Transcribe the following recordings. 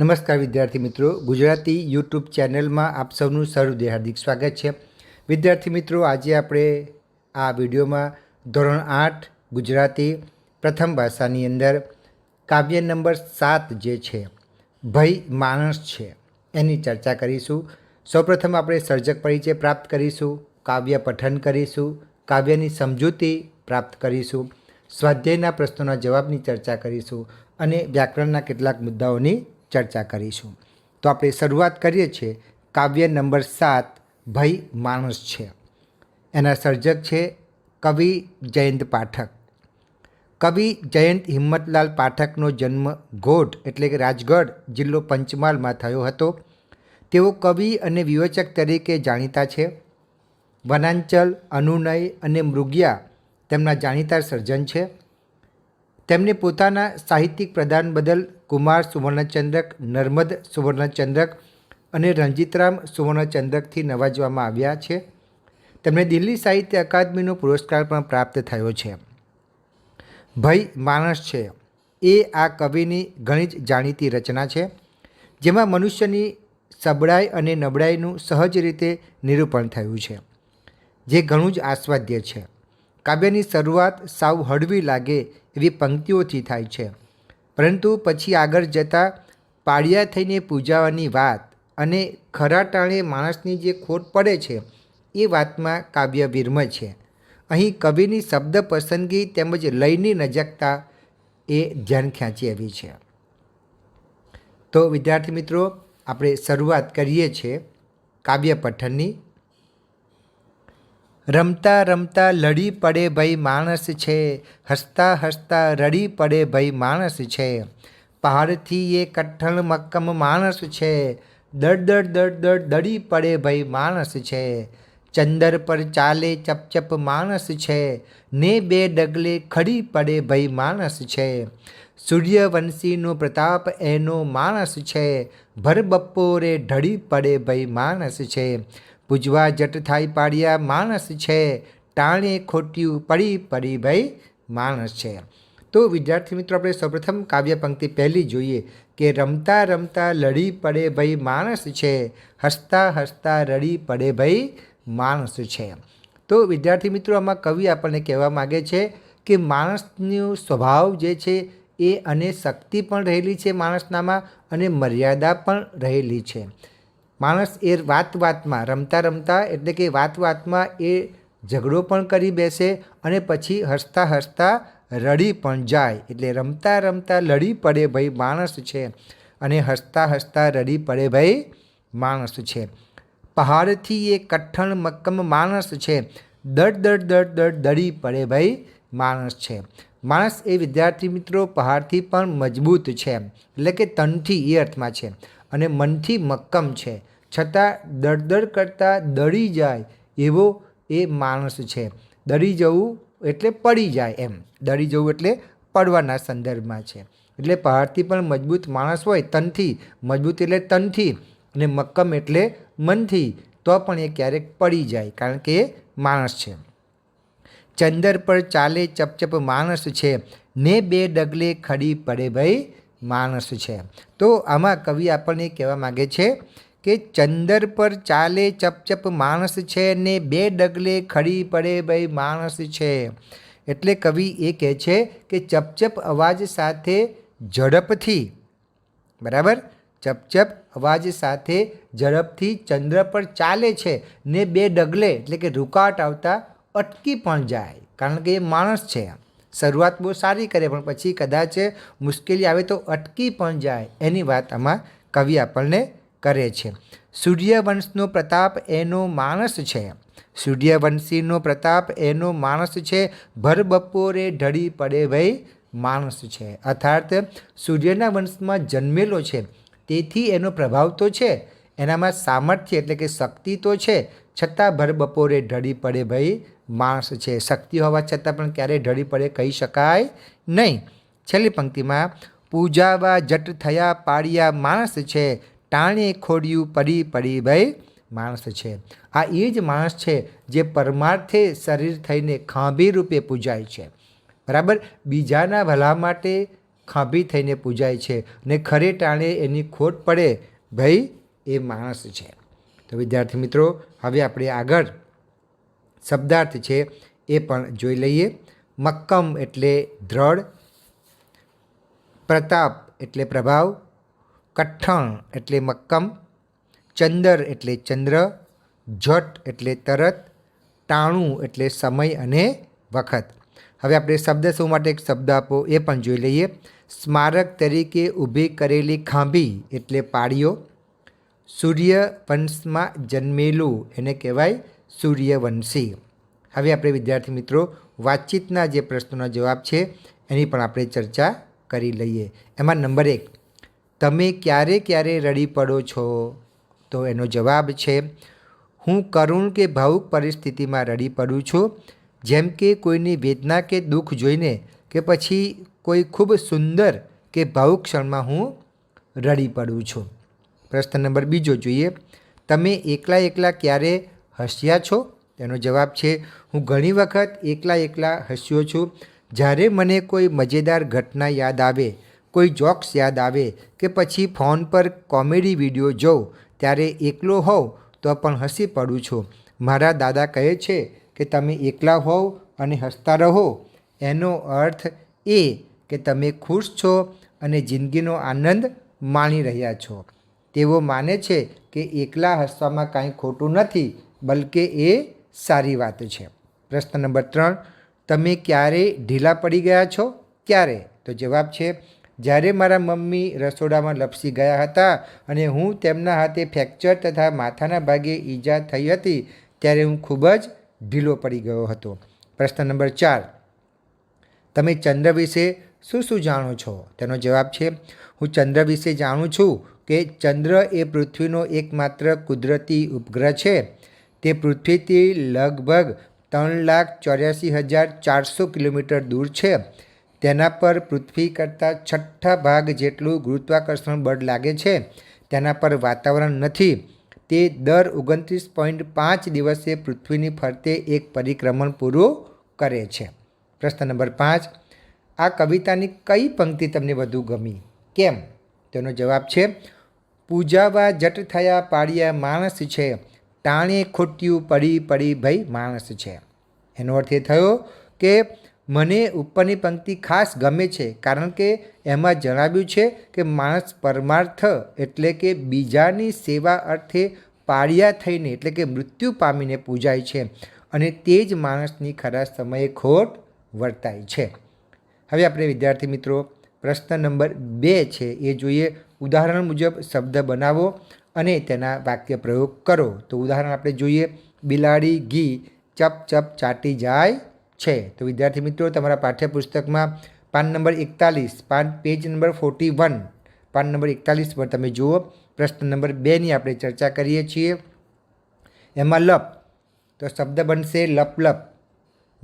નમસ્કાર વિદ્યાર્થી મિત્રો, ગુજરાતી યુટ્યુબ ચેનલમાં આપ સૌનું સહૃદય હાર્દિક સ્વાગત છે. વિદ્યાર્થી મિત્રો, આજે આપણે આ વિડીયોમાં ધોરણ આઠ, ગુજરાતી પ્રથમ ભાષાની અંદર કાવ્ય નંબર સાત જે છે, ભય માણસ છે, એની ચર્ચા કરીશું. સૌપ્રથમ આપણે સર્જક પરિચય પ્રાપ્ત કરીશું, કાવ્ય પઠન કરીશું, કાવ્યની સમજૂતી પ્રાપ્ત કરીશું, સ્વાધ્યાયના પ્રશ્નોના જવાબની ચર્ચા કરીશું અને વ્યાકરણના કેટલાક મુદ્દાઓની ચર્ચા કરીશું. તો આપણે શરૂઆત કરીએ છીએ કાવ્ય નંબર સાત ભય માણસ છે. એના સર્જક છે કવિ જયંત પાઠક. કવિ જયંત હિંમતલાલ પાઠકનો જન્મ ગોઢ એટલે કે રાજગઢ જિલ્લો પંચમહાલમાં થયો હતો. તેઓ કવિ અને વિવેચક તરીકે જાણીતા છે. વનાંચલ, અનુનય અને મૃગિયા તેમના જાણીતા સર્જન છે. તેમને પોતાના સાહિત્યિક પ્રદાન બદલ કુમાર સુવર્ણચંદ્રક, નર્મદ સુવર્ણચંદ્રક અને રંજીતરામ સુવર્ણચંદ્રકથી નવાજવામાં આવ્યા છે. તેમને દિલ્હી સાહિત્ય અકાદમીનો પુરસ્કાર પણ પ્રાપ્ત થયો છે. ભય માણસ છે. એ આ કવિની ઘણી જ જાણીતી રચના છે, જેમાં મનુષ્યની સબળાઈ અને નબળાઈનું સહજ રીતે નિરૂપણ થયું છે, જે ઘણું જ આસ્વાદ્ય છે. કાવ્યની શરૂઆત સાવ હળવી લાગે એવી પંક્તિઓથી થાય છે. પરંતુ પછી આગળ જતાં પાળિયા થઈને પૂજાવાની વાત અને ખરા ટાણે માણસની જે ખોટ પડે છે, એ વાતમાં કાવ્ય વિર્મ છે. અહીં કવિની શબ્દ પસંદગી તેમજ લયની નજકતા એ ધ્યાન ખેંચી આવી છે. તો વિદ્યાર્થી મિત્રો, આપણે શરૂઆત કરીએ છીએ કાવ્ય પઠનની રમતા રમતા લડી પડે ભાઈ માણસ છે. હસતા હસતા રડી પડે ભાઈ માણસ છે. પહાડથી એ કઠણ મક્કમ માણસ છે. દડ દડ દડ દડ દડી પડે ભાઈ માણસ છે. ચંદર પર ચાલે ચપચપ માણસ છે. ને બે ડગલે ખડી પડે ભાઈ માણસ છે. સૂર્યવંશીનો પ્રતાપ એનો માણસ છે. ભર બપોરે ઢળી પડે ભાઈ માણસ છે. પૂજવા જટ થાય પાડ્યા માણસ છે, ટાણે ખોટ્યું પડી પડી ભાઈ માણસ છે. તો વિદ્યાર્થી મિત્રો, આપણે સૌપ્રથમ કાવ્ય પંક્તિ પહેલી જોઈએ કે રમતા રમતા લડી પડે ભાઈ માણસ છે, હસતા હસતા રડી પડે ભાઈ માણસ છે. તો વિદ્યાર્થી મિત્રો, આમાં કવિ આપણને કહેવા માગે છે કે માણસનો સ્વભાવ જે છે એ અને શક્તિ પણ રહેલી છે માણસનામાં અને મર્યાદા પણ રહેલી છે. માણસ એ વાત વાતમાં, રમતા રમતા, એટલે કે વાત વાતમાં એ ઝઘડો પણ કરી બેસે અને પછી હસતા હસતા રડી પણ જાય. એટલે રમતા રમતા લડી પડે ભાઈ માણસ છે અને હસતા હસતા રડી પડે ભાઈ માણસ છે. પહાડથી એ કઠણ મક્કમ માણસ છે. દડ દડ દડ દડ દડી પડે ભાઈ માણસ છે. માણસ એ વિદ્યાર્થી મિત્રો પહાડથી પણ મજબૂત છે. એટલે કે તનથી એ અર્થમાં છે. અને મનથી મક્કમ છે. છતાં દળદળ કરતાં દળી જાય એવો એ માણસ છે. દળી જવું એટલે પડી જાય એમ. દળી જવું એટલે પડવાના સંદર્ભમાં છે. એટલે પહાડથી પણ મજબૂત માણસ હોય તનથી, મજબૂત એટલે તનથી અને મક્કમ એટલે મનથી, તો પણ એ ક્યારેક પડી જાય કારણ કે એ માણસ છે. ચંદર પર ચાલે ચપચપ માણસ છે. ને બે ડગલે ખડી પડે ભાઈ માણસ છે. તો આમાં કવિ આપણને કહેવા માગે છે કે ચંદર પર ચાલે ચપચપ માણસ છે ને બે ડગલે ખડી પડે ભાઈ માણસ છે. એટલે કવિ એ કહે છે કે ચપચપ અવાજ સાથે ઝડપથી, બરાબર? ચપચપ અવાજ સાથે ઝડપથી ચંદ્ર પર ચાલે છે ને બે ડગલે, એટલે કે રૂકાટ આવતા અટકી પણ જાય, કારણ કે એ માણસ છે. શરૂઆત બહુ સારી કરે, પણ પછી કદાચ મુશ્કેલી આવે તો અટકી પણ જાય. એની વાત આમાં કવિ આપણને કરે છે. સૂર્યવંશનો પ્રતાપ એનો માણસ છે. સૂર્યવંશીનો પ્રતાપ એનો માણસ છે. ભર બપોરે ઢળી પડે ભાઈ માણસ છે. અર્થાત સૂર્યના વંશમાં જન્મેલો છે. તેથી એનો પ્રભાવ તો છે. એનામાં સામર્થ્ય એટલે કે શક્તિ તો છે. છતાં ભર બપોરે ઢળી પડે ભાઈ માણસ છે. શક્તિ હોવા છતાં પણ ક્યારેય ઢળી પડે કહી શકાય નહીં. છેલ્લી પંક્તિમાં, પૂજાવા જટ થયા પાળિયા માણસ છે. ટાણે ખોડિયું પડી પડી ભય માણસ છે. આ એ જ માણસ છે જે પરમાર્થે શરીર થઈને ખાંભી રૂપે પૂજાય છે. બરાબર? બીજાના ભલા માટે ખાંભી થઈને પૂજાય છે ને ખરે ટાણે એની ખોટ પડે ભય એ માણસ છે. તો વિદ્યાર્થી મિત્રો, હવે આપણે આગળ શબ્દાર્થ છે એ પણ જોઈ લઈએ. મક્કમ એટલે દ્રઢ, પ્રતાપ એટલે પ્રભાવ કઠણ એટલે મક્કમ, ચંદર એટલે ચંદ્ર જટ એટલે તરત, ટાણું એટલે સમય અને વખત. હવે આપણે શબ્દ સૌ માટે એક શબ્દ આપો એ પણ જોઈ લઈએ. સ્મારક તરીકે ઊભી કરેલી ખાંભી એટલે પાળીઓ. સૂર્યવંશમાં જન્મેલું એને કહેવાય સૂર્યવંશી હવે આપણે વિદ્યાર્થી મિત્રો, વાતચીતના જે પ્રશ્નોના જવાબ છે એની પણ આપણે ચર્ચા કરી લઈએ. એમાં નંબર એક તમે ક્યારે ક્યારે રડી પડો છો? તો એનો જવાબ છે, હું કરુણ કે ભાવુક પરિસ્થિતિમાં રડી પડું છું, જેમ કે કોઈની વેદના કે દુઃખ જોઈને, કે પછી કોઈ ખૂબ સુંદર કે ભાવુક ક્ષણમાં હું રડી પડું છું. પ્રશ્ન નંબર બીજો જોઈએ, તમે એકલા એકલા ક્યારે હસ્યા છો? તેનો જવાબ છે, હું ઘણી વખત એકલા એકલા હસ્યો છું, જ્યારે મને કોઈ મજેદાર ઘટના યાદ આવે કોઈ જોક્સ યાદ આવે કે પછી ફોન પર કોમેડી વીડિયો જોઉં, ત્યારે એકલો હોઉં તો પણ હસી પડું છું. મારા દાદા કહે છે કે તમે એકલા હોવ અને હસતા રહો. એનો અર્થ એ કે તમે ખુશ છો અને જિંદગીનો આનંદ માણી રહ્યા છો. તેઓ માને છે કે એકલા હસવામાં કાંઈ ખોટું નથી, બલકે એ સારી વાત છે. પ્રશ્ન નંબર ત્રણ, તમે ક્યારે ઢીલા પડી ગયા છો? ક્યારે? તો જવાબ છે જ્યારે મારા મમ્મી રસોડામાં લપસી ગયા હતા અને હું તેમના હાથે ફ્રેક્ચર તથા માથાના ભાગે ઈજા થઈ હતી, ત્યારે હું ખૂબ જ ઢીલો પડી ગયો હતો. પ્રશ્ન નંબર ચાર. તમે ચંદ્ર વિશે શું શું જાણો છો? તેનો જવાબ છે, હું ચંદ્ર વિશે જાણું છું કે ચંદ્ર એ પૃથ્વીનો એકમાત્ર કુદરતી ઉપગ્રહ છે. તે પૃથ્વીથી લગભગ ત્રણ લાખ ચોર્યાસી હજાર ચારસો કિલોમીટર દૂર છે. તેના પર પૃથ્વી કરતાં છઠ્ઠા ભાગ જેટલું ગુરુત્વાકર્ષણ બળ લાગે છે, તેના પર વાતાવરણ નથી. તે દર ઓગણત્રીસ પોઈન્ટ પાંચ દિવસે પૃથ્વીની ફરતે એક પરિક્રમણ પૂરું કરે છે. પ્રશ્ન નંબર પાંચ, આ કવિતાની કઈ પંક્તિ તમને વધુ ગમી? કેમ? તેનો જવાબ છે, પૂજાવા જટ થયા પાળિયા માણસ છે ટાણે ખોટ્યું પડી પડી ભાઈ માણસ છે. એનો અર્થ એ થયો કે મને ઉપરની પંક્તિ ખાસ ગમે છે કારણ કે એમાં જણાવ્યું છે કે માણસ પરમાર્થ એટલે કે બીજાની સેવા અર્થે પાળિયા થઈને એટલે કે મૃત્યુ પામીને પૂજાય છે અને તે જ માણસની ખરા સમયે ખોટ વર્તાય છે. હવે આપણે વિદ્યાર્થી મિત્રો, પ્રશ્ન નંબર બે છે એ જોઈએ. ઉદાહરણ મુજબ શબ્દ બનાવો અને તેના વાક્ય પ્રયોગ કરો. તો ઉદાહરણ આપણે જોઈએ. બિલાડી ઘી ચપ ચપ ચાટી જાય છે. તો વિદ્યાર્થી મિત્રો, તમારા પાઠ્યપુસ્તકમાં પાન નંબર એકતાલીસ, પાન પેજ નંબર ફોર્ટી વન, પાન નંબર એકતાલીસ પર તમે જુઓ, પ્રશ્ન નંબર બેની આપણે ચર્ચા કરીએ છીએ. એમાં લપ, તો શબ્દ બનશે લપ લપ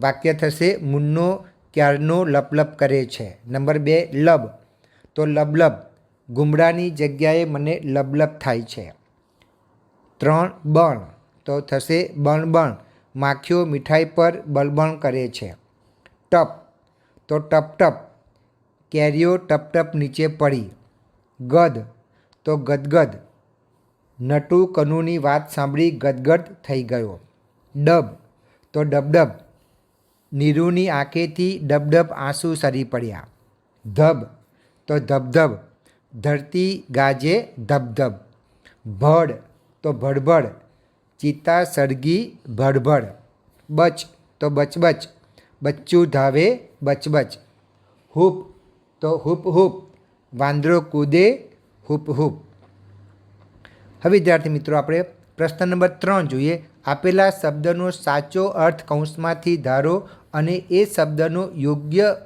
વાક્ય થશે મુન્નો ક્યારનો લપલપ કરે છે. નંબર બે, લબ. તો લબલબ, ગુમડાની જગ્યાએ મને લબલબ થાય છે. ત્રણ, બણ. તો થશે બણ બણ માખીઓ મીઠાઈ પર બળબણ કરે છે. ટપ. તો ટપ ટપ. કેરીઓ ટપ ટપ નીચે પડી. ગદ. તો ગદગદ. નટુ કનુની વાત સાંભળી ગદગદ થઈ ગયો. ડબ. તો ડબડબ. નીરુની આંખેથી ડબડબ આંસુ સરી પડ્યા. ધબ. તો ધબધબ. ધરતી ગાજે ધબધબ. ભડ. તો ભડભડ. ચિત્તા સળગી, ભડભડ. બચ, તો બચબચ બચ્ચું ધાવે બચબચ હૂપ, તો હૂપ હૂપ. વાંદરો કૂદે, હૂપ હૂપ. હવે વિદ્યાર્થી મિત્રો, આપણે પ્રશ્ન નંબર ત્રણ જોઈએ. આપેલા શબ્દનો સાચો અર્થ કૌંસમાંથી ધારો અને એ શબ્દનો યોગ્ય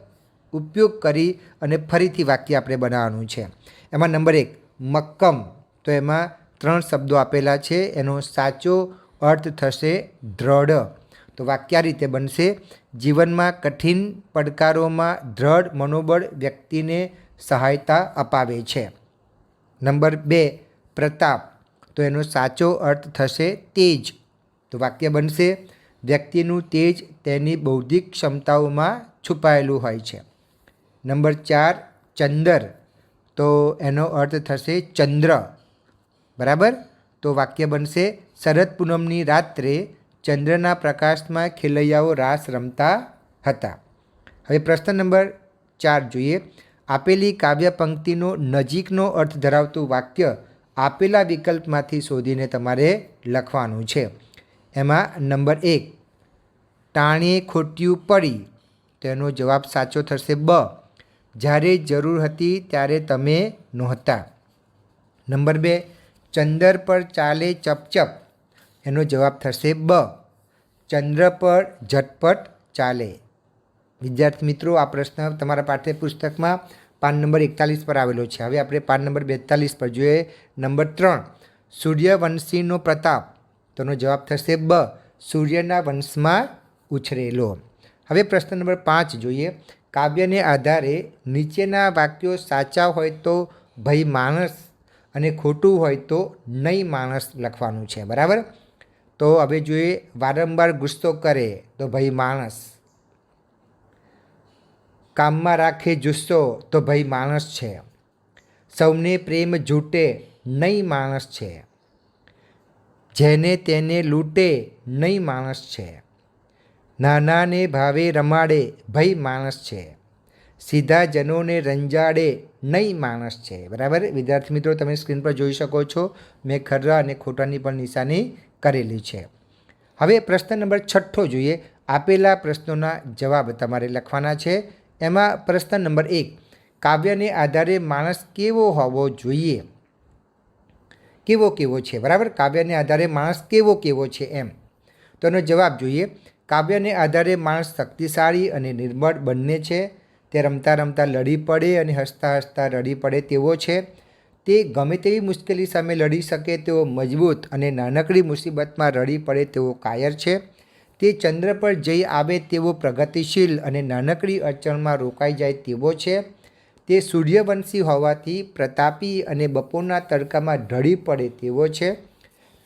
ઉપયોગ કરી અને ફરીથી વાક્ય આપણે બનાવવાનું છે. એમાં નંબર એક, મક્કમ. તો એમાં ત્રણ શબ્દો આપેલા છે, એનો સાચો અર્થ થશે દ્રઢ. તો વાક્ય રીતે બનશે, જીવનમાં કઠિન પડકારોમાં દ્રઢ મનોબળ વ્યક્તિને સહાયતા અપાવે છે. નંબર બે, પ્રતાપ. તો એનો સાચો અર્થ થશે તેજ. તો વાક્ય બનશે, વ્યક્તિનું તેજ તેની બૌદ્ધિક ક્ષમતાઓમાં છુપાયેલું હોય છે. નંબર ચાર, ચંદર. તો એનો અર્થ થશે ચંદ્ર. બરાબર? તો વાક્ય બનશે, શરદ પૂનમની રાત્રે ચંદ્રના પ્રકાશમાં ખેલૈયાઓ રાસ રમતા હતા. હવે પ્રશ્ન નંબર ચાર જોઈએ. આપેલી કાવ્ય પંક્તિનો નજીકનો અર્થ ધરાવતું વાક્ય આપેલા વિકલ્પમાંથી શોધીને તમારે લખવાનું છે. એમાં નંબર એક, ટાણે ખોટ્યું પડી. તેનો જવાબ સાચો થશે બ, જ્યારે જરૂર હતી ત્યારે તમે નહોતા. નંબર બે ચંદર પર ચાલે ચપચપ એનો જવાબ થશે બ. ચંદ્ર પર ઝટપટ ચાલે. વિદ્યાર્થી મિત્રો, આ પ્રશ્ન તમારા પાઠ્યપુસ્તકમાં પાન નંબર એકતાલીસ પર આવેલો છે. હવે આપણે પાન નંબર બેતાલીસ પર જોઈએ. નંબર ત્રણ, સૂર્યવંશીનો પ્રતાપ. તેનો જવાબ થશે બ. સૂર્યના વંશમાં ઉછરેલો. હવે પ્રશ્ન નંબર પાંચ જોઈએ. કાવ્યને આધારે નીચેના વાક્યો સાચા હોય તો ભાઈ માણસ અને ખોટું હોય તો નહીં માણસ લખવાનું છે, બરાબર? તો હવે જોઈએ, વારંવાર ગુસ્સો કરે તો ભાઈ માણસ. કામમાં રાખે જુસ્સો તો ભાઈ માણસ છે. સૌને પ્રેમ જૂટે નહીં માણસ છે. જેને તેને લૂંટે નહીં માણસ છે. નાનાને ભાવે રમાડે ભઈ માણસ છે. સીધા જનોને રંજાડે નહીં માણસ છે, બરાબર? વિદ્યાર્થી મિત્રો, તમે સ્ક્રીન પર જોઈ શકો છો, મેં ખરા અને ખોટાની પણ નિશાની કરેલી છે. હવે પ્રશ્ન નંબર છઠ્ઠો જોઈએ. આપેલા પ્રશ્નોના જવાબ તમારે લખવાના છે. એમાં પ્રશ્ન નંબર એક, કાવ્યને આધારે માણસ કેવો હોવો જોઈએ? કેવો કેવો છે, બરાબર? કાવ્યને આધારે માણસ કેવો કેવો છે એમ. તો એનો જવાબ જોઈએ. કાવ્યને આધારે માણસ શક્તિશાળી અને નિર્બળ બંને છે. તે રમતા રમતા લડી પડે અને હસતા હસતા રડી પડે તેવો છે. તે ગમે તેવી મુશ્કેલી સામે લડી શકે તેવો મજબૂત અને નાનકડી મુસીબતમાં રડી પડે તેવો કાયર છે. તે ચંદ્ર પર જઈ આવે તેવો પ્રગતિશીલ અને નાનકડી અડચણમાં રોકાઈ જાય તેવો છે. તે સૂર્યવંશી હોવાથી પ્રતાપી અને બપોરના તડકામાં ઢળી પડે તેવો છે.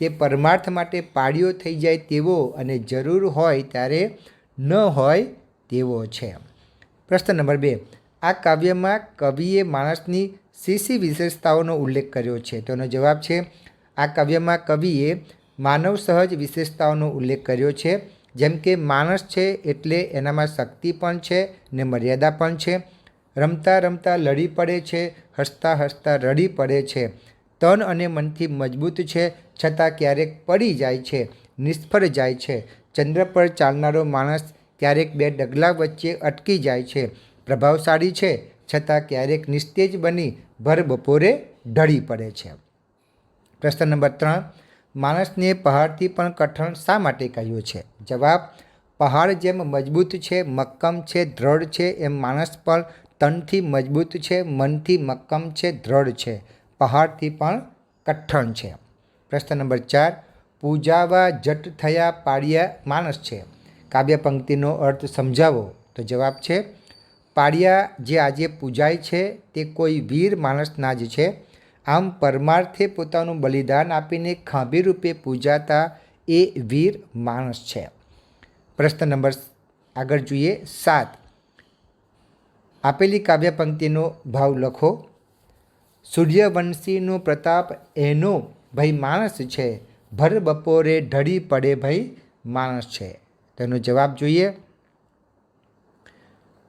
તે પરમાર્થ માટે પાળીઓ થઈ જાય તેવો અને જરૂર હોય ત્યારે ન હોય તેવો છે. પ્રશ્ન નંબર બે. આ કાવ્યમાં કવિએ માણસની શી વિશેષતાઓનો ઉલ્લેખ કર્યો છે? તો એનો જવાબ છે, આ કાવ્યમાં કવિએ માનવ સહજ વિશેષતાઓનો ઉલ્લેખ કર્યો છે, જેમ કે માણસ છે એટલે એનામાં શક્તિ પણ છે ને મર્યાદા પણ છે. રમતા રમતા લડી પડે છે, હસતા હસતા રડી પડે છે. તન અને મનથી મજબૂત છે, છતાં ક્યારેક પડી જાય છે, નિષ્ફળ જાય છે. ચંદ્ર પર ચાલનારો માણસ ક્યારેક બે ડગલા વચ્ચે અટકી જાય છે. પ્રભાવશાળી છે, છતાં ક્યારેક નિસ્તેજ બની ભર બપોરે ઢળી પડે છે. પ્રશ્ન નંબર ત્રણ, માણસને પહાડથી પણ કઠણ શા માટે કહ્યું છે? જવાબ, પહાડ જેમ મજબૂત છે, મક્કમ છે, દ્રઢ છે, એમ માણસ પણ તનથી મજબૂત છે, મનથી મક્કમ છે, દ્રઢ છે. પહાડથી પણ કઠણ છે. પ્રશ્ન નંબર ચાર, પૂજાવા જટ થયા પાડ્યા માણસ છે. કાવ્ય પંક્તિનો અર્થ સમજાવો? તો જવાબ છે પાડિયા જે આજે પૂજાય છે, તે કોઈ વીર માણસના જ છે. આમ પરમાર્થે પોતાનું બલિદાન આપીને ખાંભી રૂપે પૂજાતા એ વીર માણસ છે. પ્રશ્ન નંબર આગળ જોઈએ સાત. આપેલી કાવ્ય પંક્તિનો ભાવ લખો. સૂર્યવંશીનો પ્રતાપ એનો, ભાઈ માણસ છે. ભર બપોરે ઢળી પડે ભાઈ માણસ છે. તેનો જવાબ જોઈએ.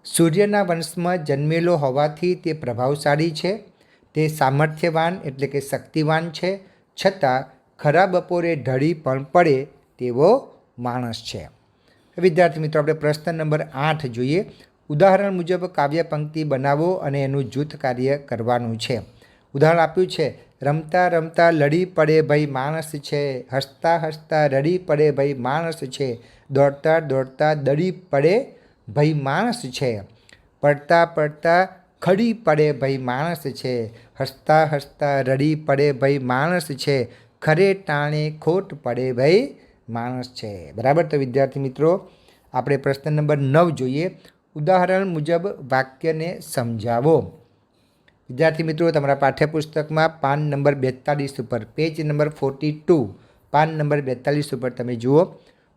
સૂર્યના વંશમાં જન્મેલો હોવાથી તે પ્રભાવશાળી છે. તે સામર્થ્યવાન એટલે કે શક્તિવાન છે. છતાં ખરા બપોરે ઢળી પણ પડે તેવો માણસ છે. વિદ્યાર્થી મિત્રો, આપણે પ્રશ્ન નંબર આઠ જોઈએ. ઉદાહરણ મુજબ કાવ્ય પંક્તિ બનાવો અને એનું જૂથ કાર્ય કરવાનું છે. ઉદાહરણ આપ્યું છે, રમતા રમતા લડી પડે ભાઈ માણસ છે, હસતા હસતા રડી પડે ભાઈ માણસ છે દોડતા દોડતા દડી પડે ભાઈ માણસ છે. પડતા પડતા ખડી પડે ભાઈ માણસ છે. હસતા હસતા રડી પડે ભાઈ માણસ છે. ખરે ટાણે ખોટ પડે ભાઈ માણસ છે. બરાબર તો વિદ્યાર્થી મિત્રો, આપણે પ્રશ્ન નંબર નવ જોઈએ. ઉદાહરણ મુજબ વાક્યને સમજાવો. વિદ્યાર્થી મિત્રો, તમારા પાઠ્યપુસ્તકમાં પાન નંબર બેતાલીસ ઉપર, પેજ નંબર ફોર્ટી ટુ પાન નંબર બેતાલીસ ઉપર તમે જુઓ.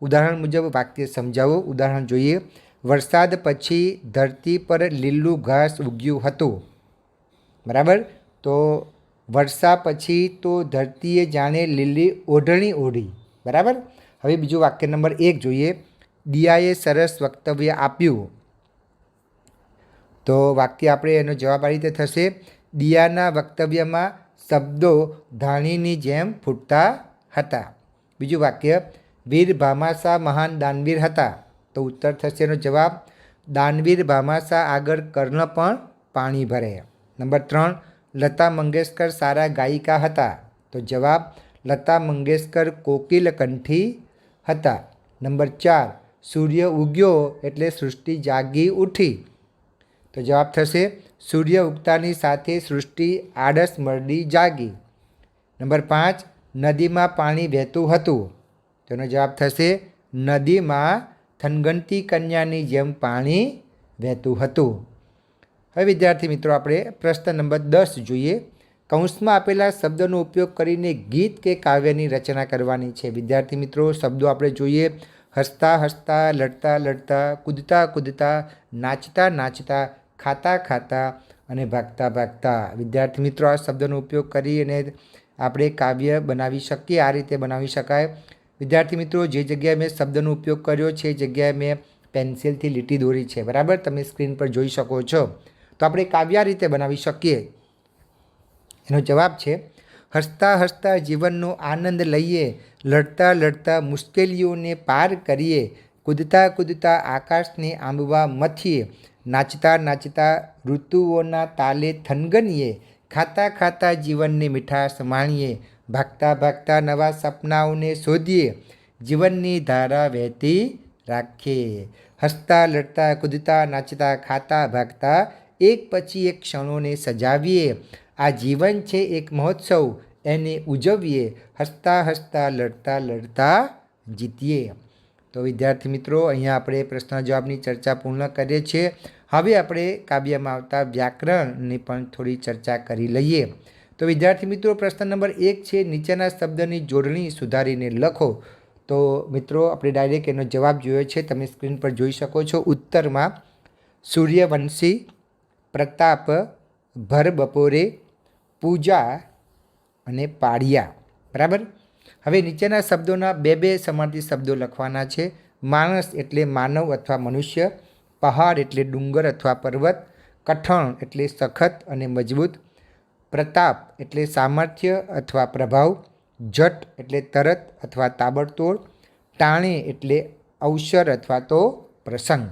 ઉદાહરણ મુજબ વાક્ય સમજાવો. ઉદાહરણ જોઈએ. વરસાદ પછી ધરતી પર લીલું ઘાસ ઉગ્યું હતું. બરાબર? તો વર્ષા પછી તો ધરતીએ જાણે લીલી ઓઢણી ઓઢી. બરાબર? હવે બીજું વાક્ય નંબર એક જોઈએ. દિયાએ સરસ વક્તવ્ય આપ્યું. તો વાક્ય આપણે એનો જવાબ આ રીતે થશે. દિયાના વક્તવ્યમાં શબ્દો ધાણીની જેમ ફૂટતા હતા. બીજું વાક્ય વીર ભામાશા મહાન દાનવીર હતા. તો ઉત્તર થશે એનો જવાબ, દાનવીર ભામાશા આગળ કર્ણ પણ પાણી ભરે. નંબર ત્રણ, લતા મંગેશકર સારા ગાયિકા હતા. તો જવાબ, લતા મંગેશકર કોકિલ કંઠી હતા. નંબર ચાર, સૂર્ય ઉગ્યો એટલે સૃષ્ટિ જાગી ઉઠી. તો જવાબ થશે, સૂર્ય ઉગતાની સાથે સૃષ્ટિ આડસ મરડી જાગી. નંબર પાંચ, નદીમાં પાણી વહેતું હતું. તેનો જવાબ થશે, નદીમાં થનગનતી કન્યાની જેમ પાણી વહેતું હતું. હવે વિદ્યાર્થી મિત્રો, આપણે પ્રશ્ન નંબર દસ જોઈએ. કૌંસમાં આપેલા શબ્દોનો ઉપયોગ કરીને ગીત કે કાવ્યની રચના કરવાની છે. વિદ્યાર્થી મિત્રો, શબ્દો આપણે જોઈએ. હસતા હસતા, લડતા લડતા, કૂદતા કૂદતા, નાચતા નાચતા, ખાતા ખાતા અને ભાગતા ભાગતા. વિદ્યાર્થી મિત્રો, આ શબ્દનો ઉપયોગ કરી અને આપણે કાવ્ય બનાવી શકીએ, આ રીતે બનાવી શકાય. વિદ્યાર્થી મિત્રો, જે જગ્યાએ મેં શબ્દનો ઉપયોગ કર્યો છે, એ જગ્યાએ મેં પેન્સિલથી લીટી દોરી છે. બરાબર? તમે સ્ક્રીન પર જોઈ શકો છો. તો આપણે કાવ્ય રીતે બનાવી શકીએ. એનો જવાબ છે, હસતા હસતા જીવનનો આનંદ લઈએ, લડતા લડતા મુશ્કેલીઓને પાર કરીએ, કૂદતા કૂદતા આકાશને આંબવા મથીએ, નાચતા નાચતા ઋતુઓના તાલે થનગનીએ, ખાતા ખાતા જીવનને મીઠાશ માણીએ ભાગતા ભાગતા નવા સપનાઓને શોધીએ, જીવનની ધારા વહેતી રાખીએ. હસતા, લડતા, કૂદતા, નાચતા, ખાતા, ભાગતા, એક પછી એક ક્ષણોને સજાવીએ. આ જીવન છે એક મહોત્સવ, એને ઉજવીએ. હસતા હસતા, લડતા લડતા જીતીએ. તો વિદ્યાર્થી મિત્રો, અહીંયા આપણે પ્રશ્ન જવાબની ચર્ચા પૂર્ણ કરીએ છીએ. હવે આપણે કાવ્યમાં આવતા વ્યાકરણની પણ થોડી ચર્ચા કરી લઈએ. તો વિદ્યાર્થી મિત્રો, પ્રશ્ન નંબર એક છે, નીચેના શબ્દની જોડણી સુધારીને લખો. તો મિત્રો, આપણે ડાયરેક્ટ એનો જવાબ જોયો છે, તમે સ્ક્રીન પર જોઈ શકો છો. ઉત્તરમાં, સૂર્યવંશી પ્રતાપ ભર બપોરે પૂજા અને પાળિયા. બરાબર? હવે નીચેના શબ્દોના બે બે સમાર્થી શબ્દો લખવાના છે. માણસ એટલે માનવ અથવા મનુષ્ય, પહાડ એટલે ડુંગર અથવા પર્વત, કઠણ એટલે સખત અને મજબૂત પ્રતાપ એટલે સામર્થ્ય અથવા પ્રભાવ, જટ એટલે તરત અથવા તાબડતોડ, ટાણે એટલે અવસર અથવા તો પ્રસંગ.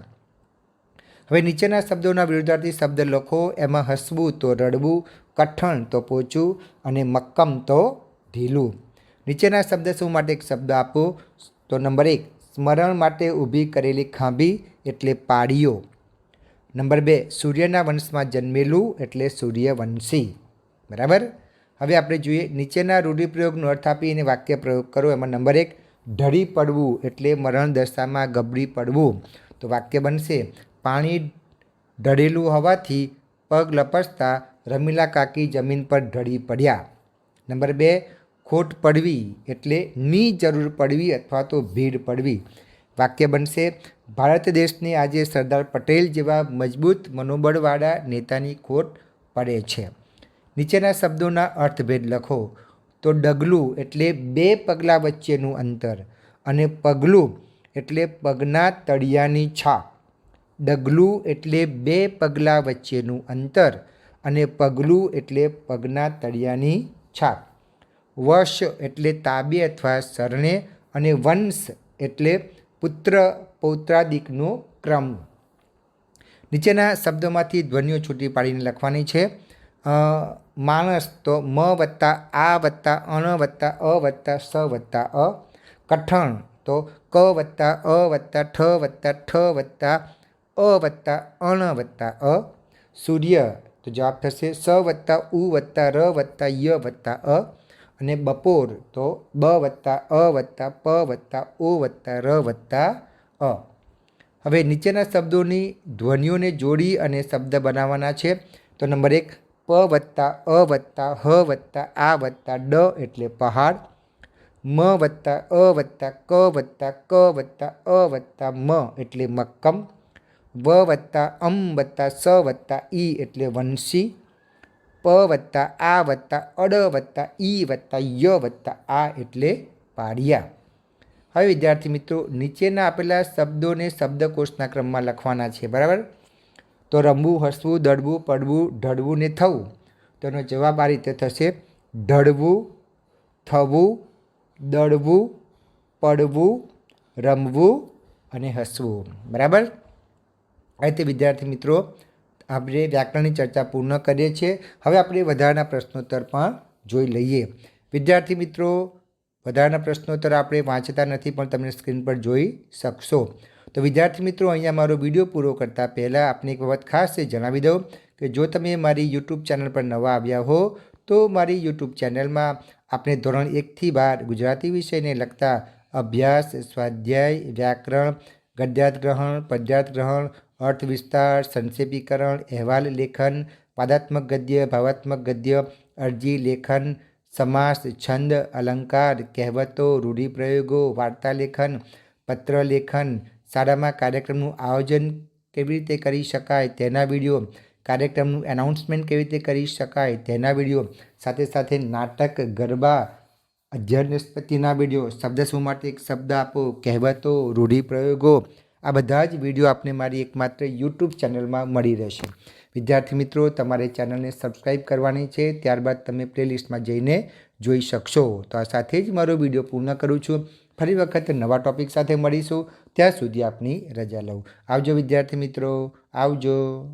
હવે નીચેના શબ્દોના વિરુદ્ધાર્થી શબ્દ લખો. એમાં હસવું તો રડવું, કઠણ તો પોચું અને મક્કમ તો ઢીલું. નીચેના શબ્દ શું માટે એક શબ્દ આપો? તો નંબર એક, સ્મરણ માટે ઊભી કરેલી ખાંભી એટલે પાડીઓ નંબર બે, સૂર્યના વંશમાં જન્મેલું એટલે સૂર્યવંશી. બરાબર? હવે આપણે જોઈએ, નીચેના રૂઢિપ્રયોગનો અર્થ આપી અને વાક્ય પ્રયોગ કરો. એમાં નંબર એક, ઢળી પડવું એટલે મરણ દશામાં ગબડી પડવું. તો વાક્ય બનશે, પાણી ઢળેલું હોવાથી પગ લપસતા રમીલા કાકી જમીન પર ઢળી પડ્યા. નંબર બે, ખોટ પડવી એટલે ની જરૂર પડવી અથવા તો ભીડ પડવી. વાક્ય બનશે, ભારત દેશને આજે સરદાર પટેલ જેવા મજબૂત મનોબળવાળા નેતાની ખોટ પડે છે. નીચેના શબ્દોના અર્થભેદ લખો. તો ડગલું એટલે બે પગલાં વચ્ચેનું અંતર અને પગલું એટલે પગના તળિયાની છાપ. ડગલું એટલે બે પગલાં વચ્ચેનું અંતર અને પગલું એટલે પગના તળિયાની છાપ. વશ એટલે તાબે અથવા શરણે અને વંશ એટલે પુત્ર પૌત્રાદિકનો ક્રમ. નીચેના શબ્દોમાંથી ધ્વનિઓ છૂટી પાડીને લખવાની છે. માણસ તો મ વત્તા આ વત્તા અણ વત્તા અ વત્તા સ વત્તા અ. કઠણ તો ક વત્તા અ વત્તા ઠ વત્તા ઠ વત્તા અ વત્તા અણ વત્તા અ. સૂર્ય તો જવાબ થશે સ વત્તા ઉ વત્તા ર વત્તા ય વત્તા અ. અને બપોર તો બ વત્તા અ વત્તા પ વત્તા ઓ વત્તા ર વત્તા અ. હવે નીચેના શબ્દોની ધ્વનિઓને જોડી અને શબ્દ બનાવવાના છે. તો નંબર એક પ વત્તા અ વત્તા હ વત્તા આ વત્તા ડ એટલે પહાડ. મ વત્તા અ વત્તા ક વત્તા ક વત્તા અ વત્તા મ એટલે મક્કમ. વ વત્તા અમ વત્તા સ વત્તા ઈ એટલે વંશી. પ વત્તા આ વત્તા અડ વત્તા ઈ વત્તા ય વત્તા આ એટલે પાડિયા હવે વિદ્યાર્થી મિત્રો નીચેના આપેલા શબ્દોને શબ્દકોશના ક્રમમાં લખવાના છે. બરાબર? તો રમવું, હસવું, દડવું, પડવું, ઢળવું ને થવું. તેનો જવાબ આ રીતે થશે. ઢળવું, થવું દળવું પડવું, રમવું અને હસવું. બરાબર? આ રીતે વિદ્યાર્થી મિત્રો, આપણે વ્યાકરણની ચર્ચા પૂર્ણ કરીએ છીએ. હવે આપણે વધારાના પ્રશ્નોત્તર પણ જોઈ લઈએ. વિદ્યાર્થી મિત્રો, વધારાના પ્રશ્નોત્તર આપણે વાંચતા નથી, પણ તમે સ્ક્રીન પર જોઈ શકશો. તો વિદ્યાર્થી મિત્રો, અહીંયા મારો વીડિયો પૂરો કરતાં પહેલાં આપને એક બાબત ખાસ એ જણાવી દઉં કે જો તમે મારી યુટ્યુબ ચેનલ પર નવા આવ્યા હો, તો મારી યુટ્યુબ ચેનલમાં આપણે ધોરણ એકથી બાર ગુજરાતી વિષયને લગતા અભ્યાસ, સ્વાધ્યાય, વ્યાકરણ ગદ્યાર્થ ગ્રહણ પદ્યાર્થ ગ્રહણ અર્થ વિસ્તાર સંક્ષેપીકરણ, અહેવાલ લેખન, પાદાત્મક ગદ્ય, ભાવાત્મક ગદ્ય, અરજી લેખન, સમાસ, છંદ, અલંકાર, કહેવતો, રૂઢિપ્રયોગો વાર્તા લેખન પત્ર લેખન શાળામાં કાર્યક્રમનું આયોજન કેવી રીતે કરી શકાય તેના વીડિયો, કાર્યક્રમનું એનાઉન્સમેન્ટ કેવી રીતે કરી શકાય તેના વીડિયો, સાથે સાથે નાટક, ગરબા અધ્યયન નિષ્પત્તિના વીડિયો, શબ્દ શું માટે એક શબ્દ આપો, કહેવતો, રૂઢિપ્રયોગો, આ બધા જ વીડિયો આપને મારી એકમાત્ર યુટ્યુબ ચેનલમાં મળી રહેશે. વિદ્યાર્થી મિત્રો, તમારે ચેનલને સબસ્ક્રાઈબ કરવાની છે, ત્યારબાદ તમે પ્લેલિસ્ટમાં જઈને જોઈ શકશો. તો આ સાથે જ મારો વીડિયો પૂર્ણ કરું છું. ફરી વખત નવા ટોપિક સાથે મળીશું. ત્યાં સુધી આપની રજા લઉં. આવજો વિદ્યાર્થી મિત્રો. આવજો.